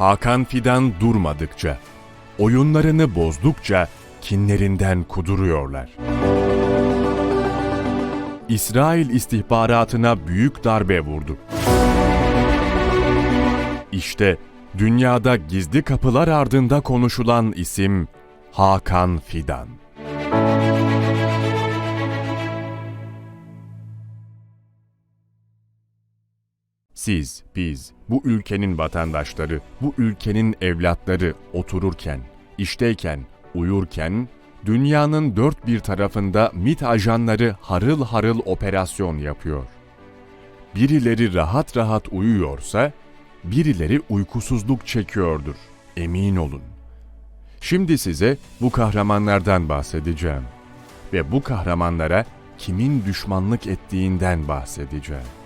Hakan Fidan durmadıkça, oyunlarını bozdukça kinlerinden kuduruyorlar. İsrail istihbaratına büyük darbe vurdu. İşte dünyada gizli kapılar ardında konuşulan isim Hakan Fidan. Siz, biz, bu ülkenin vatandaşları, bu ülkenin evlatları otururken, işteyken, uyurken, dünyanın dört bir tarafında MIT ajanları harıl harıl operasyon yapıyor. Birileri rahat rahat uyuyorsa, birileri uykusuzluk çekiyordur. Emin olun. Şimdi size bu kahramanlardan bahsedeceğim. Ve bu kahramanlara kimin düşmanlık ettiğinden bahsedeceğim.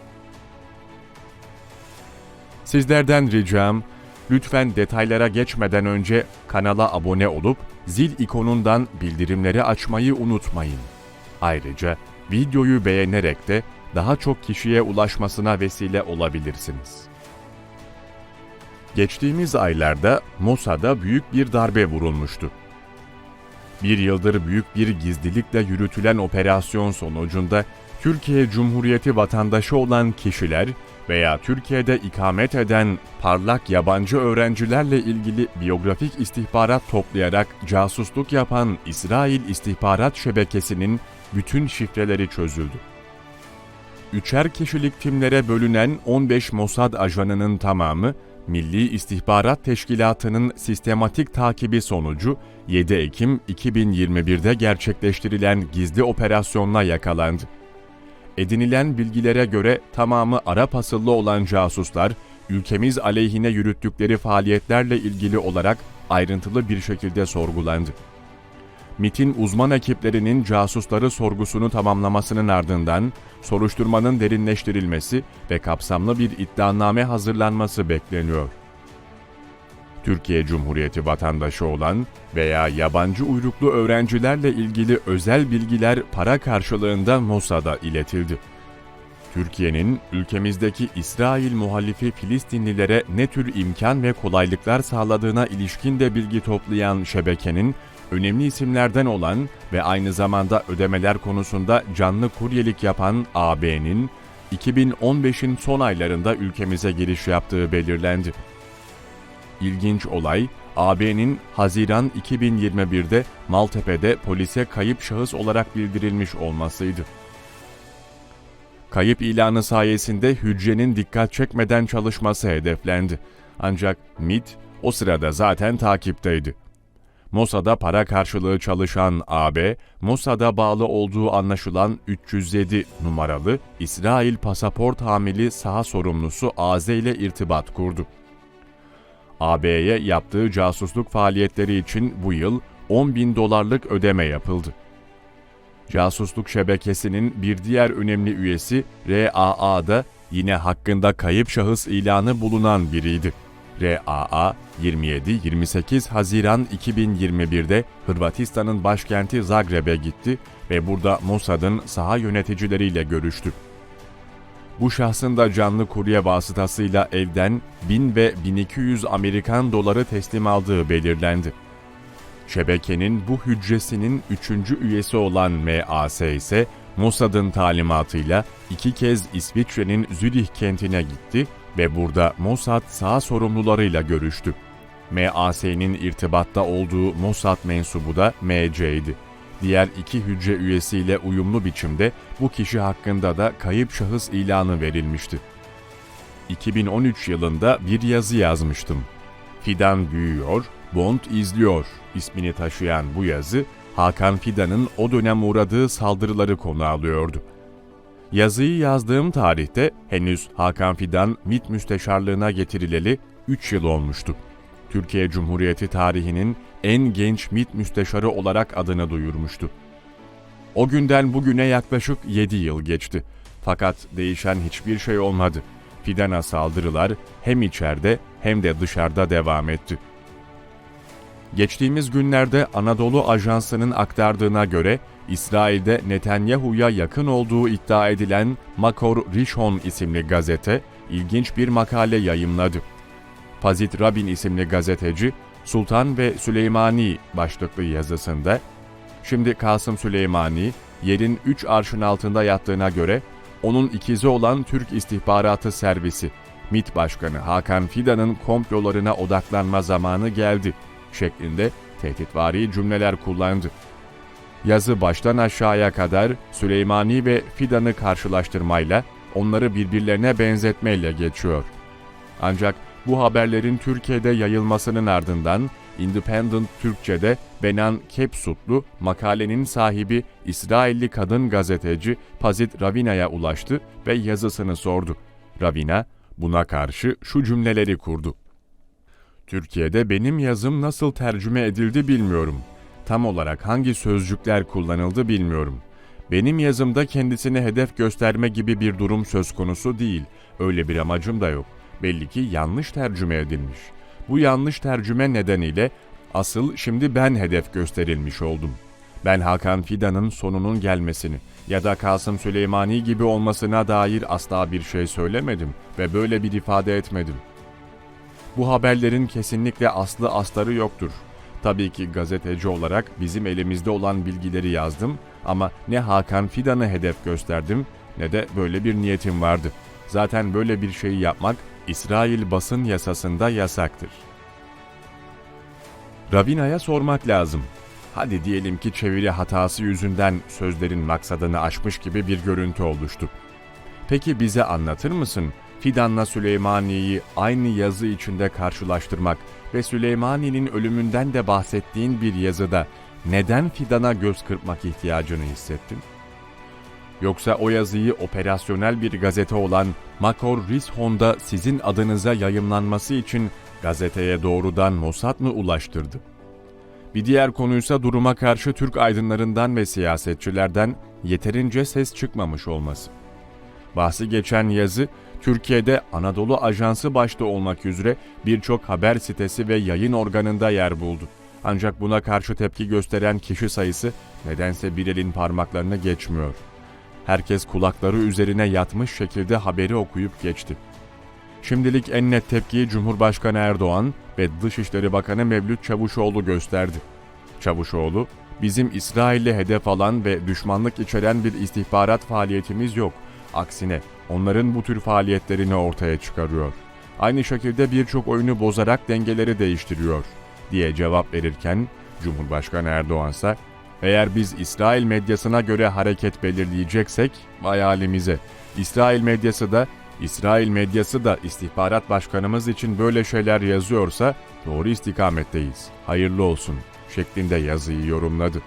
Sizlerden ricam, lütfen detaylara geçmeden önce kanala abone olup zil ikonundan bildirimleri açmayı unutmayın. Ayrıca videoyu beğenerek de daha çok kişiye ulaşmasına vesile olabilirsiniz. Geçtiğimiz aylarda Mossad'a büyük bir darbe vurulmuştu. Bir yıldır büyük bir gizlilikle yürütülen operasyon sonucunda Türkiye Cumhuriyeti vatandaşı olan kişiler veya Türkiye'de ikamet eden parlak yabancı öğrencilerle ilgili biyografik istihbarat toplayarak casusluk yapan İsrail istihbarat şebekesinin bütün şifreleri çözüldü. Üçer kişilik timlere bölünen 15 Mossad ajanının tamamı Milli İstihbarat Teşkilatı'nın sistematik takibi sonucu 7 Ekim 2021'de gerçekleştirilen gizli operasyonla yakalandı. Edinilen bilgilere göre tamamı Arap asıllı olan casuslar, ülkemiz aleyhine yürüttükleri faaliyetlerle ilgili olarak ayrıntılı bir şekilde sorgulandı. MIT'in uzman ekiplerinin casusları sorgusunu tamamlamasının ardından soruşturmanın derinleştirilmesi ve kapsamlı bir iddianame hazırlanması bekleniyor. Türkiye Cumhuriyeti vatandaşı olan veya yabancı uyruklu öğrencilerle ilgili özel bilgiler para karşılığında Mossad'a iletildi. Türkiye'nin ülkemizdeki İsrail muhalifi Filistinlilere ne tür imkan ve kolaylıklar sağladığına ilişkin de bilgi toplayan şebekenin önemli isimlerden olan ve aynı zamanda ödemeler konusunda canlı kuryelik yapan AB'nin 2015'in son aylarında ülkemize giriş yaptığı belirlendi. İlginç olay, AB'nin Haziran 2021'de Maltepe'de polise kayıp şahıs olarak bildirilmiş olmasıydı. Kayıp ilanı sayesinde hücrenin dikkat çekmeden çalışması hedeflendi. Ancak MIT o sırada zaten takipteydi. Mossad'a para karşılığı çalışan AB, Mossad'a bağlı olduğu anlaşılan 307 numaralı İsrail pasaport hamili saha sorumlusu AZ ile irtibat kurdu. AB'ye yaptığı casusluk faaliyetleri için bu yıl 10 bin dolarlık ödeme yapıldı. Casusluk şebekesinin bir diğer önemli üyesi RAA'da yine hakkında kayıp şahıs ilanı bulunan biriydi. RAA 27-28 Haziran 2021'de Hırvatistan'ın başkenti Zagreb'e gitti ve burada Mossad'ın saha yöneticileriyle görüştü. Bu şahsın da canlı kurye vasıtasıyla evden 1000 ve 1200 Amerikan doları teslim aldığı belirlendi. Şebekenin bu hücresinin üçüncü üyesi olan MAS ise Mossad'ın talimatıyla iki kez İsviçre'nin Zürih kentine gitti ve burada Mossad sağ sorumlularıyla görüştü. MAS'nin irtibatta olduğu Mossad mensubu da MC'ydi. Diğer iki hücre üyesiyle uyumlu biçimde bu kişi hakkında da kayıp şahıs ilanı verilmişti. 2013 yılında bir yazı yazmıştım. Fidan büyüyor, Bond izliyor ismini taşıyan bu yazı Hakan Fidan'ın o dönem uğradığı saldırıları konu alıyordu. Yazıyı yazdığım tarihte henüz Hakan Fidan MİT müsteşarlığına getirileli 3 yıl olmuştu. Türkiye Cumhuriyeti tarihinin en genç MİT müsteşarı olarak adını duyurmuştu. O günden bugüne yaklaşık 7 yıl geçti. Fakat değişen hiçbir şey olmadı. Fidan'a saldırılar hem içeride hem de dışarıda devam etti. Geçtiğimiz günlerde Anadolu Ajansı'nın aktardığına göre İsrail'de Netanyahu'ya yakın olduğu iddia edilen Makor Rishon isimli gazete ilginç bir makale yayımladı. Fazit Rabin isimli gazeteci Sultan ve Süleymani başlıklı yazısında Şimdi Kasım Süleymani yerin 3 arşın altında yattığına göre onun ikizi olan Türk İstihbaratı Servisi MİT Başkanı Hakan Fidan'ın komplolarına odaklanma zamanı geldi şeklinde tehditvari cümleler kullandı. Yazı baştan aşağıya kadar Süleymani ve Fidan'ı karşılaştırmayla onları birbirlerine benzetmeyle geçiyor. Ancak bu haberlerin Türkiye'de yayılmasının ardından Independent Türkçe'de Benan Kepsutlu makalenin sahibi İsrailli kadın gazeteci Pazit Ravina'ya ulaştı ve yazısını sordu. Ravina buna karşı şu cümleleri kurdu. Türkiye'de benim yazım nasıl tercüme edildi bilmiyorum. Tam olarak hangi sözcükler kullanıldı bilmiyorum. Benim yazımda kendisine hedef gösterme gibi bir durum söz konusu değil. Öyle bir amacım da yok. Belli ki yanlış tercüme edilmiş. Bu yanlış tercüme nedeniyle asıl şimdi ben hedef gösterilmiş oldum. Ben Hakan Fidan'ın sonunun gelmesini ya da Kasım Süleymani gibi olmasına dair asla bir şey söylemedim ve böyle bir ifade etmedim. Bu haberlerin kesinlikle aslı astarı yoktur. Tabii ki gazeteci olarak bizim elimizde olan bilgileri yazdım ama ne Hakan Fidan'ı hedef gösterdim ne de böyle bir niyetim vardı. Zaten böyle bir şeyi yapmak İsrail basın yasasında yasaktır. Ravina'ya sormak lazım. Hadi diyelim ki çeviri hatası yüzünden sözlerin maksadını aşmış gibi bir görüntü oluştu. Peki bize anlatır mısın? Fidan'la Süleymani'yi aynı yazı içinde karşılaştırmak ve Süleymani'nin ölümünden de bahsettiğin bir yazıda neden Fidan'a göz kırpmak ihtiyacını hissettin? Yoksa o yazıyı operasyonel bir gazete olan Makor Rishon'da sizin adınıza yayımlanması için gazeteye doğrudan Mossad mı ulaştırdı? Bir diğer konuysa duruma karşı Türk aydınlarından ve siyasetçilerden yeterince ses çıkmamış olması. Bahsi geçen yazı, Türkiye'de Anadolu Ajansı başta olmak üzere birçok haber sitesi ve yayın organında yer buldu. Ancak buna karşı tepki gösteren kişi sayısı nedense bir elin parmaklarını geçmiyor. Herkes kulakları üzerine yatmış şekilde haberi okuyup geçti. Şimdilik en net tepkiyi Cumhurbaşkanı Erdoğan ve Dışişleri Bakanı Mevlüt Çavuşoğlu gösterdi. Çavuşoğlu, bizim İsrail'le hedef alan ve düşmanlık içeren bir istihbarat faaliyetimiz yok. Aksine onların bu tür faaliyetlerini ortaya çıkarıyor. Aynı şekilde birçok oyunu bozarak dengeleri değiştiriyor diye cevap verirken Cumhurbaşkanı Erdoğan ise eğer biz İsrail medyasına göre hareket belirleyeceksek vay. İsrail medyası da İsrail medyası da istihbarat başkanımız için böyle şeyler yazıyorsa doğru istikametteyiz. Hayırlı olsun şeklinde yazıyı yorumladı.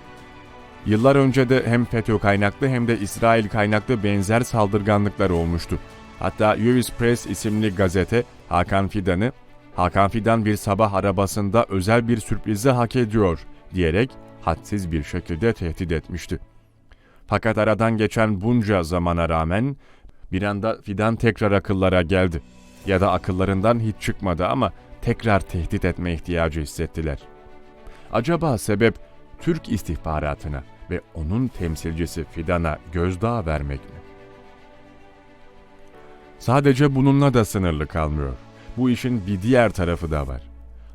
Yıllar önce de hem FETÖ kaynaklı hem de İsrail kaynaklı benzer saldırganlıklar olmuştu. Hatta US Press isimli gazete Hakan Fidan'ı Hakan Fidan bir sabah arabasında özel bir sürprizi hak ediyor diyerek hadsiz bir şekilde tehdit etmişti. Fakat aradan geçen bunca zamana rağmen bir anda Fidan tekrar akıllara geldi. Ya da akıllarından hiç çıkmadı ama tekrar tehdit etme ihtiyacı hissettiler. Acaba sebep Türk istihbaratına ve onun temsilcisi Fidan'a gözdağı vermek mi? Sadece bununla da sınırlı kalmıyor. Bu işin bir diğer tarafı da var.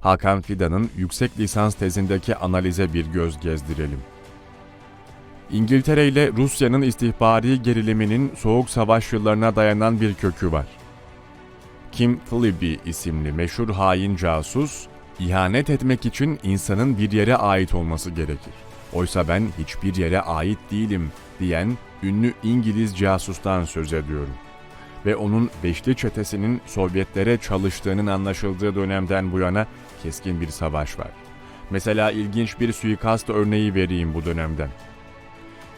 Hakan Fidan'ın yüksek lisans tezindeki analize bir göz gezdirelim. İngiltere ile Rusya'nın istihbari geriliminin soğuk savaş yıllarına dayanan bir kökü var. Kim Philby isimli meşhur hain casus, ihanet etmek için insanın bir yere ait olması gerekir. Oysa ben hiçbir yere ait değilim diyen ünlü İngiliz casustan söz ediyorum. Ve onun Beşli Çetesi'nin Sovyetlere çalıştığının anlaşıldığı dönemden bu yana keskin bir savaş var. Mesela ilginç bir suikast örneği vereyim bu dönemden.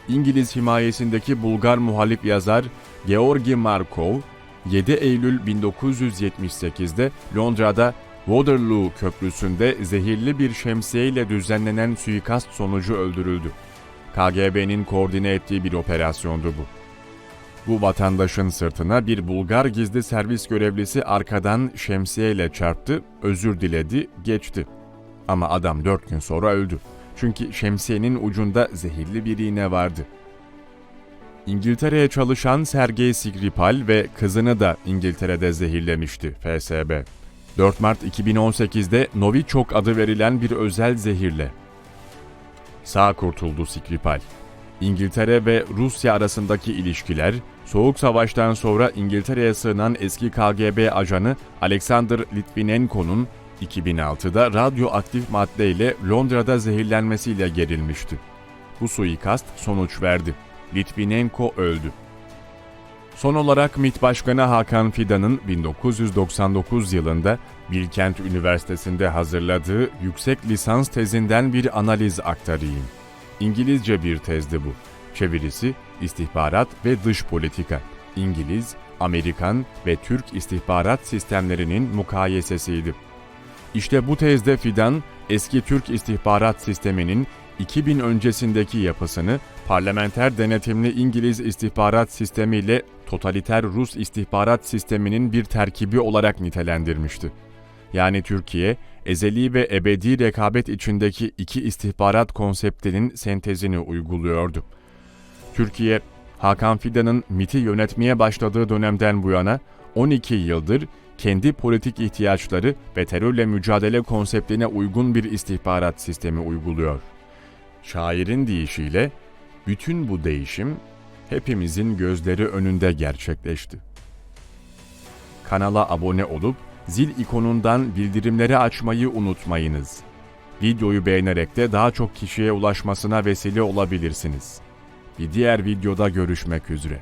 İngiliz himayesindeki Bulgar muhalif yazar Georgi Markov, 7 Eylül 1978'de Londra'da Waterloo Köprüsü'nde zehirli bir şemsiyeyle düzenlenen suikast sonucu öldürüldü. KGB'nin koordine ettiği bir operasyondu bu. Bu vatandaşın sırtına bir Bulgar gizli servis görevlisi arkadan şemsiyeyle çarptı, özür diledi, geçti. Ama adam dört gün sonra öldü. Çünkü şemsiyenin ucunda zehirli bir iğne vardı. İngiltere'ye çalışan Sergey Skripal ve kızını da İngiltere'de zehirlemişti FSB. 4 Mart 2018'de Novichok adı verilen bir özel zehirle. Sağ kurtuldu Skripal. İngiltere ve Rusya arasındaki ilişkiler, Soğuk Savaş'tan sonra İngiltere'ye sığınan eski KGB ajanı Alexander Litvinenko'nun 2006'da radyoaktif maddeyle Londra'da zehirlenmesiyle gerilmişti. Bu suikast sonuç verdi. Litvinenko öldü. Son olarak MİT Başkanı Hakan Fidan'ın 1999 yılında Bilkent Üniversitesi'nde hazırladığı yüksek lisans tezinden bir analiz aktarayım. İngilizce bir tezdi bu. Çevirisi istihbarat ve dış politika. İngiliz, Amerikan ve Türk istihbarat sistemlerinin mukayesesiydi. İşte bu tezde Fidan, eski Türk istihbarat sisteminin 2000 öncesindeki yapısını parlamenter denetimli İngiliz istihbarat sistemi ile totaliter Rus istihbarat sisteminin bir terkibi olarak nitelendirmişti. Yani Türkiye, ezeli ve ebedi rekabet içindeki iki istihbarat konseptinin sentezini uyguluyordu. Türkiye, Hakan Fidan'ın MIT'i yönetmeye başladığı dönemden bu yana 12 yıldır kendi politik ihtiyaçları ve terörle mücadele konseptine uygun bir istihbarat sistemi uyguluyor. Şairin deyişiyle bütün bu değişim hepimizin gözleri önünde gerçekleşti. Kanala abone olup zil ikonundan bildirimleri açmayı unutmayınız. Videoyu beğenerek de daha çok kişiye ulaşmasına vesile olabilirsiniz. Bir diğer videoda görüşmek üzere.